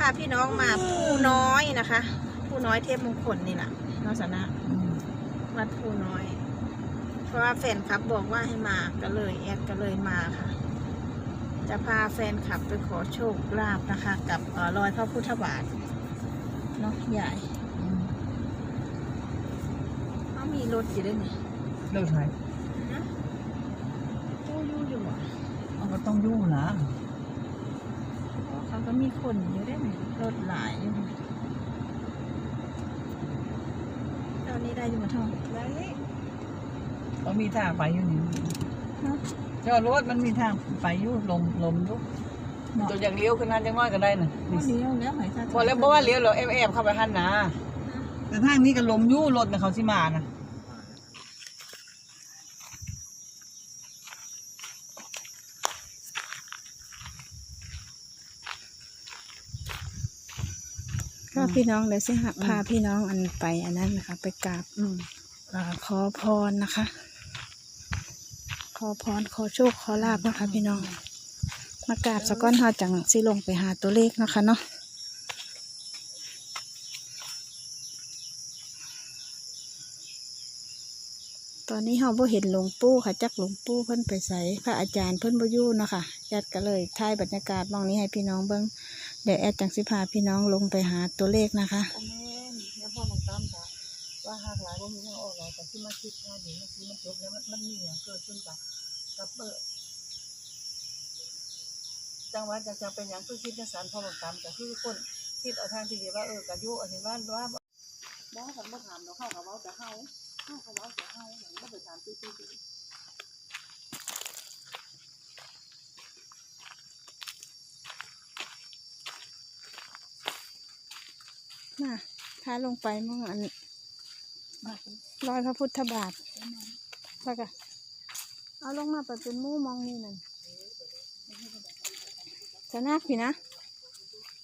พาพี่น้องมาผู้น้อยนะคะ ผู้น้อยเทพมงคลนี่แหละนอสนะวัดผู้น้อย เพราะว่าแฟนคลับบอกว่าให้มาก็เลยแอดก็เลยมาค่ะ จะพาแฟนคลับไปขอโชคลาภนะคะ กับเอ่อรอยพระพุทธบาทเนาะใหญ่เขามีรถอยู่ด้วยนี่เลิกไทยนะตู้อยู่อยู่อะมันก็ต้องยุ่งนะอ๋อ เขาก็มีคนอยู่ด้วยนี่รถหลายอยู่ตอนนี้ได้อยู่มาเท่าไหร่ได้ต้องมีทางไปอยู่นี่เนาะจอดรถมันมีทางไปอยู่ลมลมอยุกตัวอย่างเลี้ยวขึ้นนั้นจังน้อยก็ได้น่ะพอเลี้ยวแล้วหอยค่ะพอแล้วบอกว่าเลี้ยวเราแอบแอบเข้าไปหันนะแต่ทางนี้ก็ลมอยู่รถน่ะเขาสิมานะ พี่น้องเดี๋ยวสิหักพาพี่น้องอันไปอันนั้นนะคะ ไปกราบอืมอ่าขอพรนะคะ ขอพรขอโชคขอลาบนะคะ พี่น้อง มากราบสะก้อนหาจังสิลงไปหาตัวเลขนะคะเนาะตอนนี้เราบ่เห็นหลวงปู่ค่ะจักหลวงปู่เพิ่นไปใส่พระอาจารย์เพิ่นบ่อยู่เนาะค่ะแอดก็เลยถ่ายบรรยากาศมองนี้ให้พี่น้องเบิ่ง เดี๋ยวแอดจังสิพาพี่น้องลงไปหาตัวเลขนะคะอ้แม่นเนี่ยพ่อมันตามจ้ะว่าหากหลายบ่มีทางออกหลายแต่ที่มาคิดว่าเดี๋ยวมันคือมันจบแล้วมันมันมีอย่างเกิดขึ้นกับกับเปิดจังหวัดจะจะเป็นอย่างคือคิดจังสันพ่อมันตามแต่คือคนคิดเอาทางที่ดีว่าเออกะยุเอาเห็นว่าว่าบ่กันบ่ถามเราเข้ากับเว้าแต่เฮาเฮากับเว้าแต่เฮาอย่างบ่ไปถามตื้อๆ มาพาลงไปมั่งอันรอยพระพุทธบาทแล้วก็เอาลงมาไปเป็นหมู่มองนี่นั่นจะนักพี่นะ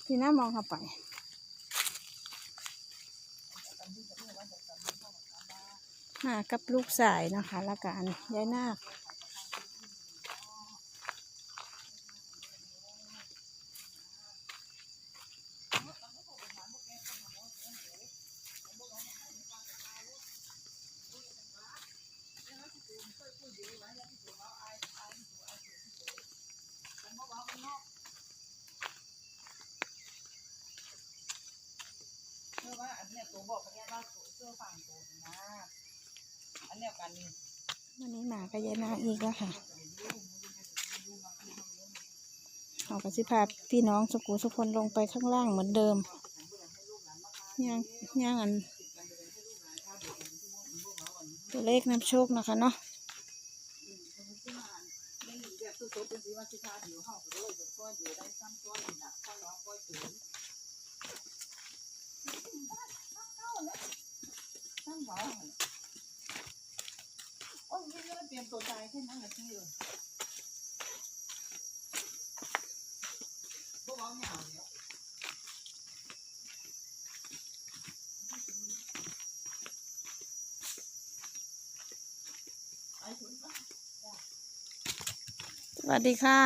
พี่นะมองเข้าไปมากับลูกสายนะคะแล้วก็อันยายนาค เชื่อว่าอันเนี้ยตัวบอกเขาเนี่ยว่าตัวเสื้อฝั่งตัวนะ อันเนี้ยกันนี่ วันนี้หมายายนาคอีกแล้วค่ะเอากระสิพาพี่น้องสกูสุกคนลงไปข้างล่างเหมือนเดิมย่างย่างอัน ตัวเลขนำโชคนะคะเนาะไม่มีแบบสุดๆเป็นสีว่าสิคาเดียวเฮาก็เลยเดี๋ยวก้อนเดี๋ยวได้ซ้ำก้อนนี่นะข้าวน้องก้อยตุ๋นตั้งเบาน รียมตัวตายแค่นั้นแหละพี่เลยพวกเราเหงาเนี่ยสวัสดีค่ะ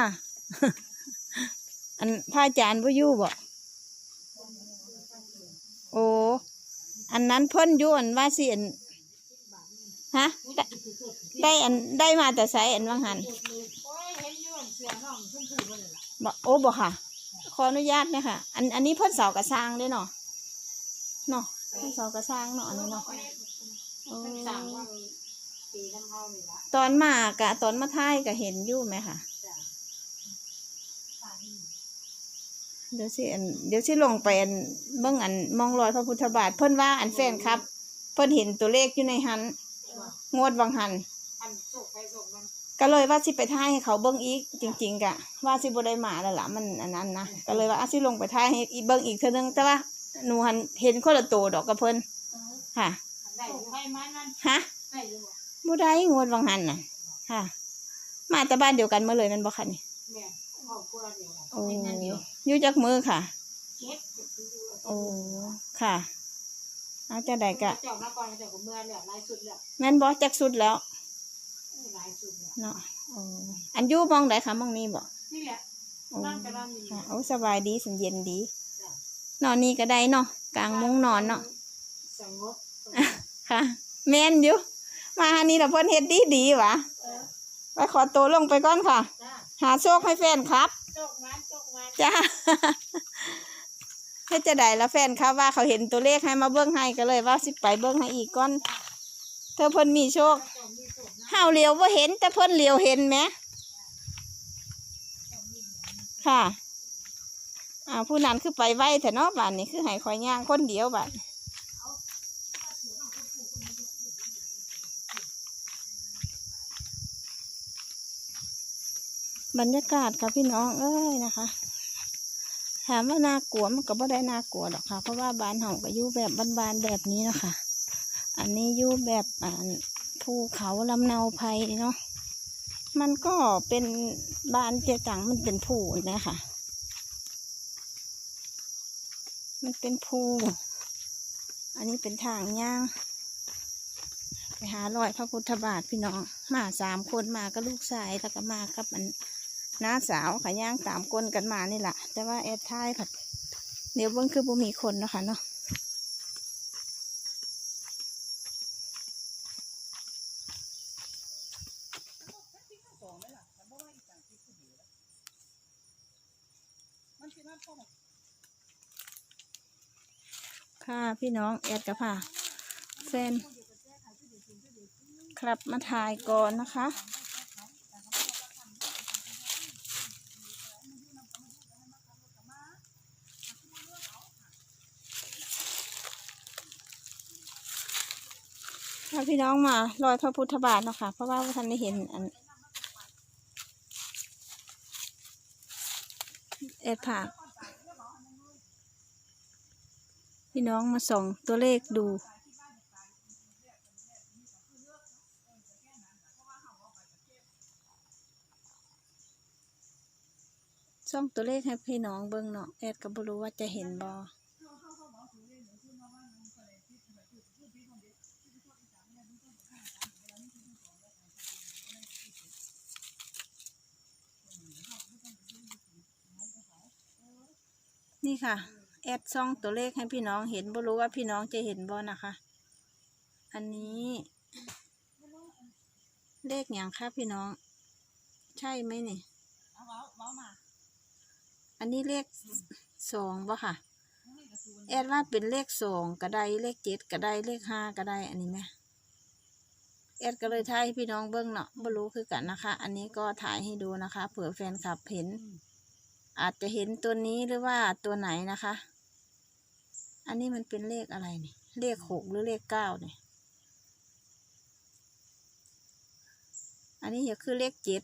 อันพระอาจารย์พ่ยู่บ่โอ้ อันนั้นเพิ่นยู่นว่าสิอัน ฮะได้ได้อันได้มาแต่ไสอันว่างหันบ่โอ้บ่ค่ะ ขออนุญาตนะคะอันอันนี้เพิ่นเสากระสร้างด้เนาะเนาะเพิ่นเสากระสร้างเนาะอันนี้เนาะโอ้ตอนมากะ ตอนมาท้ายก็เห็นอยู่ไหมค่ะเดี๋ยวสิอันเดี๋ยวสิลงไปอันเบิ่งอันมองรอยพระพุทธบาทเพิ่นว่าอันแฟนครับ เพิ่นเห็นตัวเลขอยู่ในหัน งวดวังหันก็เลยว่าสิไปท่ายให้เขาเบิ่งอีก จริง ๆกะ ว่าสิบ่ได้มาแล้วล่ะมันอันนั้นนะก็เลยว่าอะสิลงไปท่ายให้อีเบิ่งอีกเทื่อนึงแต่ว่าหนูหันเห็นคนละตัวดอกกับเพิ่นค่ะฮะบ่ได้งวดวังหันน่ะค่ะ มาแต่บ้านเดียวกันมาเลยแมันบ่คะนี่โอ้อยู่จักมือค่ะโอ้ค่ะ เอาจะได้กะเจ้ามาก่อนเจ้าก็เมื่อแล้วลายสุดแล้วแม่นบอจักสุดแล้วลายสุดแล้วเนาะโอ้อันอยู่มองไหนคะมองนี้บ่นี่แหละโอ้นั่งกระดานอยู่ค่ะโอ้สบายดีสันเย็นดีจ้ะนอนนี่ก็ได้เนาะกลางมุ้งนอนเนาะสงบค่ะแม่นอยู่มาหานี่ละเพิ่นเฮ็ดดีดีๆหวะเออไปขอตัวลงไปก่อนค่ะจ้าหาโชคให้แฟนครับจกมันจกมันจ้า เฮ็ดจะได้ละแฟนครับว่าเขาเห็นตัวเลขให้มาเบิ้งให้ก็เลยว่าสิไปเบิ้งให้อีกก่อน เธอเพิ่นมีโชคจกมีสุกนะเฮาเหลียวว่าเห็น แต่เพิ่นเหลียวเห็นไหมค่ะอ่าผู้นั้นคือไปไวแต่นาะบ้านนี้คือให้คอยย่างคนเดียวบ้านบรรยากาศค่ะพี่น้องเอ้ยนะคะ ถามว่าน่ากลัวมันก็บ่ได้น่ากลัวหรอกค่ะ เพราะว่าบ้านเฮาก็อยู่แบบบ้านๆแบบนี้นะคะ อันนี้อยู่แบบอ่าภูเขาลำเนาไพรเนาะ มันก็เป็นบ้านเจตังมันเป็นภูนะคะมันเป็นภูอันนี้เป็นทางย่าง ไปหารอยพระพุทธบาทพี่น้อง มาสามคนมาก็ลูกชายแล้วก็มากับมัน น้าสาวค่ะย่างสามคนกันมานี่แหละแต่ว่าแอดท้ายผัดเดี๋ยวเบิ้งคือบ่มีคนเนาะคะเนาะค่ะพี่น้องแอดกับค่ะแฟนครับมาถ่ายก่อนนะคะ ถ้าพี่น้องมารอยพระพุทธบาทเนาะค่ะ เพราะว่าท่านได้เห็นอันเอ็ดผากพี่น้องมาส่องตัวเลขดูส่องตัวเลขให้พี่น้องเบิ่งเนาะแอดก็บ่รู้ว่าจะเห็นบ่ นี่ค่ะ แอดซ่องตัวเลขให้พี่น้องเห็นบ่รู้ว่าพี่น้องจะเห็นบ่นะคะ อันนี้ เลขอย่างคะพี่น้อง ใช่ไหมเนี่ยอันนี้เลขสองบ่ค่ะ แอดว่าเป็นเลขสองก็ได้เลขเจ็ดก็ได้เลขห้าก็ได้อันนี้ไหมแอดก็เลยถ่ายให้พี่น้องเบิ้งเนาะบ่รู้คือกันนะคะ อันนี้ก็ถ่ายให้ดูนะคะ เผื่อแฟนคลับเห็น อาจจะเห็นตัวนี้หรือว่าตัวไหนนะคะ อันนี้มันเป็นเลขอะไรนี่ เลขหกหรือเลขเก้าเนี่ย อันนี้ก็คือเลขเจ็ด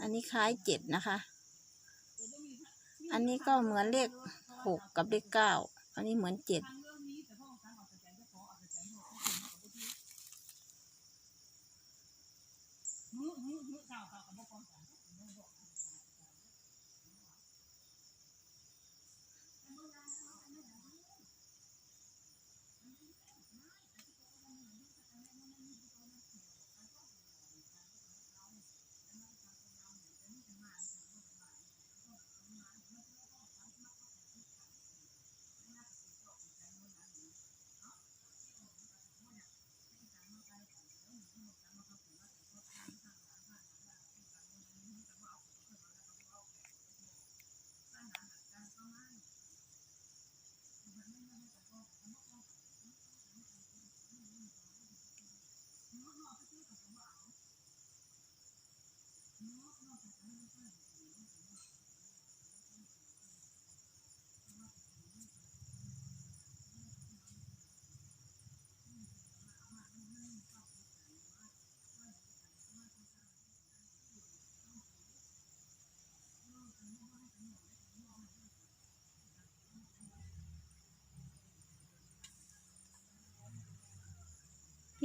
อันนี้คล้ายเจ็ดนะคะ อันนี้ก็เหมือนเลขหกกับเลขเก้า อันนี้เหมือนเจ็ด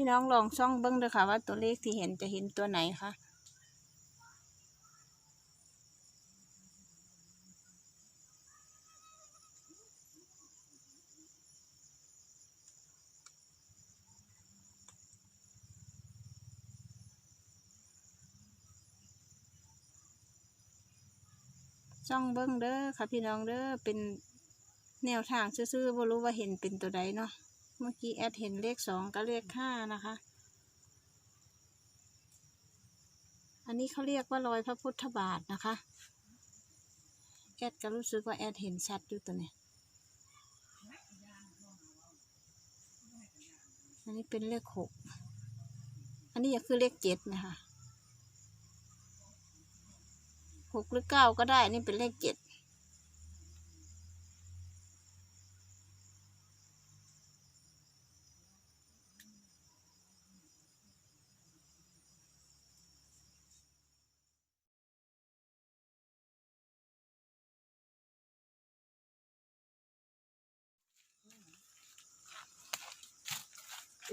พี่น้องลองช่องเบิ้งเด้อค่ะว่าตัวเลขที่เห็นจะเห็นตัวไหนคะจ้องเบิ้งเด้อค่ะพี่น้องเด้อเป็นแนวทางซื่อๆบ่รู้ว่าเห็นเป็นตัวใดเนาะ มื่อกี้แอดเห็นเลขสองกับเลขห้านะคะ อันนี้เขาเรียกว่ารอยพระพุทธบาทนะคะ แอดก็รู้สึกว่าแอดเห็นชัดอยู่ตัวเนี้ยอันนี้เป็นเลขหก อันนี้ก็คือเลขเจ็ดนะคะหกหรือเก้าก็ได้นี่เป็นเลขเจ็ด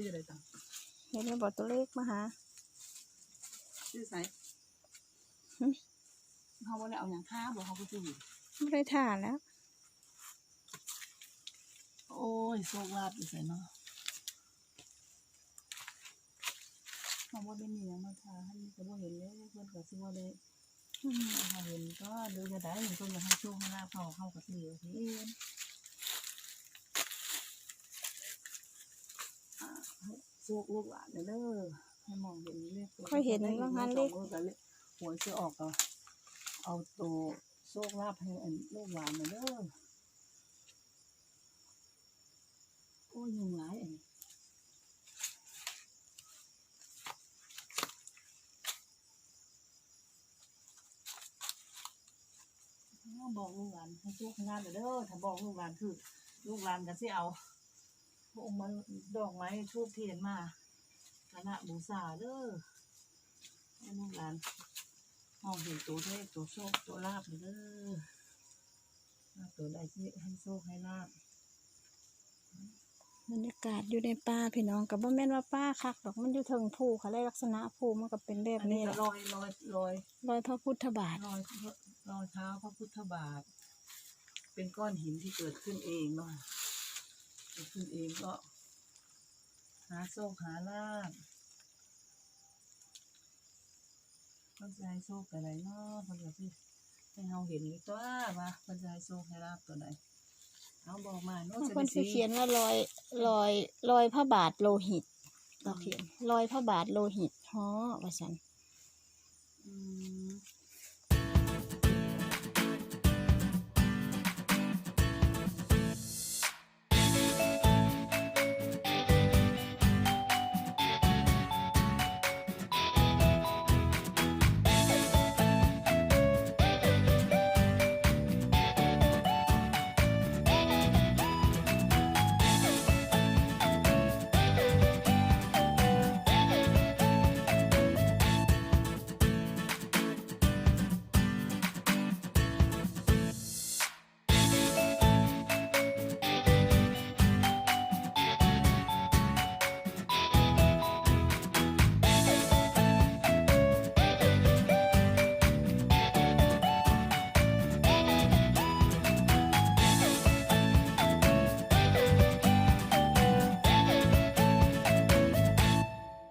ชื่ออะไรต่างเดี๋ยวนี้บอกตัวเลขมาหาชื่อไสหึเขาบ่ได้เอาอย่างค้าบ่เขาก็ชื่อไม่ได้ทานแล้ว โอ้ยโชคลาภอยู่ไสเนาะเขาบ่ได้มีหยังมาทาให้ก็บ่เห็นเลยเพิ่นก็สิว่าได้อืมเขาเห็นก็ดูจะได้เห็นเพิ่นอยากให้โชคให้ลาภเขาเข้ากับสิเอาสิเองอ่า ให้โชคลูกหลานเด้อให้มองเห็นเลขตัวค่อยเห็นว่างานเลขสองมือกันเลยหวยจะออกเอาเอาตัวโชคลาภให้อันลูกหลานมาเด้อโอ้ยยุงหลายอันนี้เอาบอกลูกหลานให้โชคให้ลาภเด้อถ้าบอกลูกหลานคือ ลูกหลานก็สิเอา พวกมันดอกไม้ทูบเทียนมาคณะบูชาเด้อให้ลูกหลานมองเห็นตัวเลขตัวโชคตัวลาบเด้อว่าตัวใดที่ให้โชคให้ลาบบรรยากาศอยู่ในป่าพี่น้องกับว่าแม่นว่าป่าคักดอกมันอยู่เทิงภูค่ะลักษณะภูมันก็เป็นแบบอันนี้นี้แหก็ละลอยลอยลอยรอยพระพุทธบาทลอยลอยเท้าพระพุทธบาท เป็นก้อนหินที่เกิดขึ้นเองเนาะ เกิดขึ้นเองก็หาโชคหาลาบเพิ่นจะให้โชคอะไรเนาะเพิ่นก็สิให้เราเห็นอีกตัวว่าเพิ่นจะให้โชคให้ลาบตัวไหนเอาบอกมาเนาะบางจะคนได้สิเขียนว่ารอยรอยรอยพระบาทโลหิตเราเขียนรอยพระบาทโลหิตฮอว่าสัน